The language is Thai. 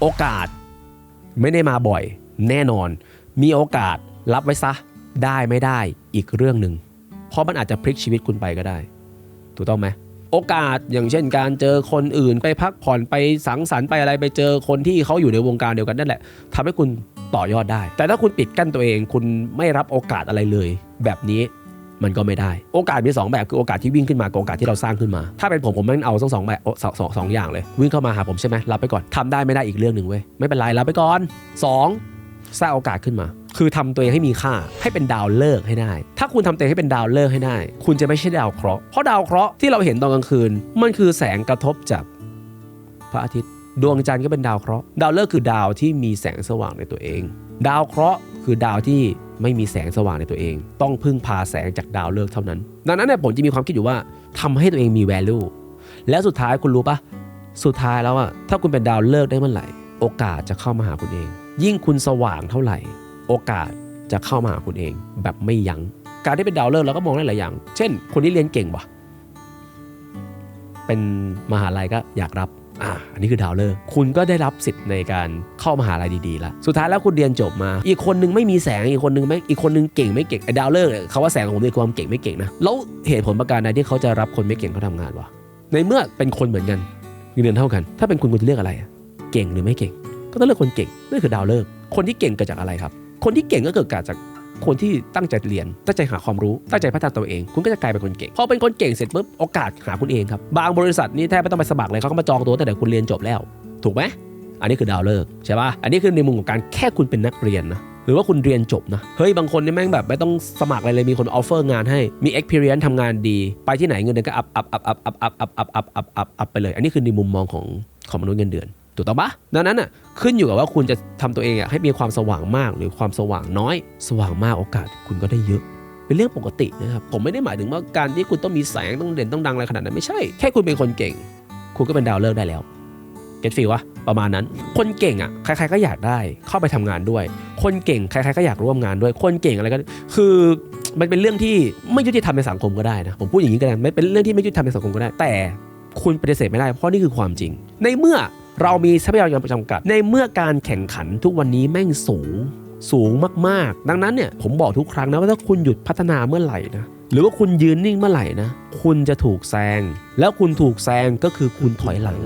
โอกาสไม่ได้มาบ่อย แน่นอน มีโอกาสรับไว้ซะ ได้ไม่ได้อีกเรื่องหนึ่งเพราะมันอาจจะพลิกชีวิตคุณไปก็ได้ ถูกต้องไหมโอกาสอย่างเช่นการเจอคนอื่นไปพักผ่อนไปสังสรรค์ไปอะไรไปเจอคนที่เขาอยู่ในวงการเดียวกันนั่นแหละทำให้คุณต่อยอดได้ แต่ถ้าคุณปิดกั้นตัวเองคุณไม่รับโอกาสอะไรเลย แบบนี้ มันก็ไม่ได้ โอกาสมีสองแบบคือโอกาสที่วิ่งขึ้นมากับโอกาสที่เราสร้างขึ้นมา ถ้าเป็นผมผมแม่งเอาทั้งสองแบบสองสองสองอย่างเลย วิ่งเข้ามาหาผมใช่ไหมรับไปก่อนทำได้ไม่ได้อีกเรื่องหนึ่งเว้ยไม่เป็นไรรับไปก่อนสองสร้างโอกาสขึ้นมา คือทำตัวเองให้มีค่าให้เป็นดาวเลิกให้ได้ ถ้าคุณทำตัวเองให้เป็นดาวเลิกให้ได้ คุณจะไม่ใช่ดาวเคราะห์เพราะดาวเคราะห์ที่เราเห็นตอนกลางคืน มันคือแสงกระทบจากพระอาทิตย์ ดวงจันทร์ก็เป็นดาวเคราะห์ดาวเลิกคือดาวที่มีแสงสว่างในตัวเอง ดาวเคราะห์คือดาวที่ ไม่มีแสงสว่างในตัวเอง ต้องพึ่งพาแสงจากดาวฤกษ์เท่านั้น ดังนั้นเนี่ยผมจะมีความคิดอยู่ว่าทำให้ตัวเองมี value แล้วสุดท้ายคุณรู้ปะสุดท้ายแล้วอะถ้าคุณเป็นดาวฤกษ์ได้เมื่อไหร่ โอกาสจะเข้ามาหาคุณเอง ยิ่งคุณสว่างเท่าไหร่ โอกาสจะเข้ามาหาคุณเอง แบบไม่ยัง้งการที่เป็นดาวฤกษ์เราก็มองได้หลายอย่าง เช่น คนที่เรียนเก่งวะเป็นมหาลัยก็อยากรับ อ่าอันนี้คือดาวเลิกคุณก็ได้รับสิทธิ์ในการเข้ามหาลัยดีๆแล้วสุดท้ายแล้วคุณเรียนจบมา อีกคนนึงไม่มีแสงอีกคนนึงไม่อีกคนนึงเก่งไม่เก่งไอ้ดาวเลิกเนี่ยเขาว่าแสงของผมคือความเก่งไม่เก่งนะแล้วเหตุผลประการใดที่เขาจะรับคนไม่เก่งเขาทำงานวะในเมื่อเป็นคนเหมือนกันเงินเดือนเท่ากัน ถ้าเป็นคุณคุณจะเลือกอะไรเก่งหรือไม่เก่ง ก็ต้องเลือกคนเก่งนั่นคือดาวเลิกคนที่เก่งเกิดจากอะไรครับ คนที่เก่งก็เกิดจาก คนที่ตั้งใจเรียน ตั้งใจหาความรู้ ตั้งใจพัฒนาตัวเอง คุณก็จะกลายเป็นคนเก่ง พอเป็นคนเก่งเสร็จปุ๊บ โอกาสหาคุณเองครับ บางบริษัทนี่แทบไม่ต้องไปสมัครเลยเขาก็มาจองตัวตั้งแต่คุณเรียนจบแล้ว ถูกไหม อันนี้คือดาวเลิกใช่ป่ะ อันนี้คือในมุมของการแค่คุณเป็นนักเรียนนะหรือว่าคุณเรียนจบนะ เฮ้ย บางคนนี่แม่งแบบไม่ต้องสมัครอะไรเลย มีคนออฟเฟอร์งานให้ มี experience ทำงานดี ไปที่ไหนเงินเดือนก็อัพอัพอัพอัพอัพอัพอัพอัพอัพอัพอัพอัพไปเลย อันนี้คือในมุมมองของของมนุษย์เงินเดือน ถูกต้องปะดังนั้นอะขึ้นอยู่กับว่าคุณจะทำตัวเองอะให้มีความสว่างมากหรือความสว่างน้อย สว่างมากโอกาสคุณก็ได้เยอะ เป็นเรื่องปกตินะครับผมไม่ได้หมายถึงว่าการที่คุณต้องมีแสงต้องเด่นต้องดังอะไรขนาดนั้นไม่ใช่ แค่คุณเป็นคนเก่ง คุณก็เป็นดาวเลิกได้แล้วเก็ตฟีลวะประมาณนั้น คนเก่งอะใครๆก็อยากได้เข้าไปทำงานด้วย คนเก่งใครๆก็อยากร่วมงานด้วย คนเก่งอะไรก็คือมันเป็นเรื่องที่ไม่ยุติธรรมในสังคมก็ได้นะผมพูดอย่างนี้ก็ได้ไม่เป็นเรื่องที่ไม่ยุติธรรมในสังคมก็ได้ แต่คุณปฏิเสธไม่ได้เพราะนี่คือความจริง ในเมื่อ เรามีทรัพยากรจำกัด ในเมื่อการแข่งขันทุกวันนี้แม่งสูงสูงมากๆ ดังนั้นเนี่ยผมบอกทุกครั้งนะว่าถ้าคุณหยุดพัฒนาเมื่อไหร่นะหรือว่าคุณยืนนิ่งเมื่อไหร่นะ คุณจะถูกแซง แล้วคุณถูกแซงก็คือคุณถอยหลัง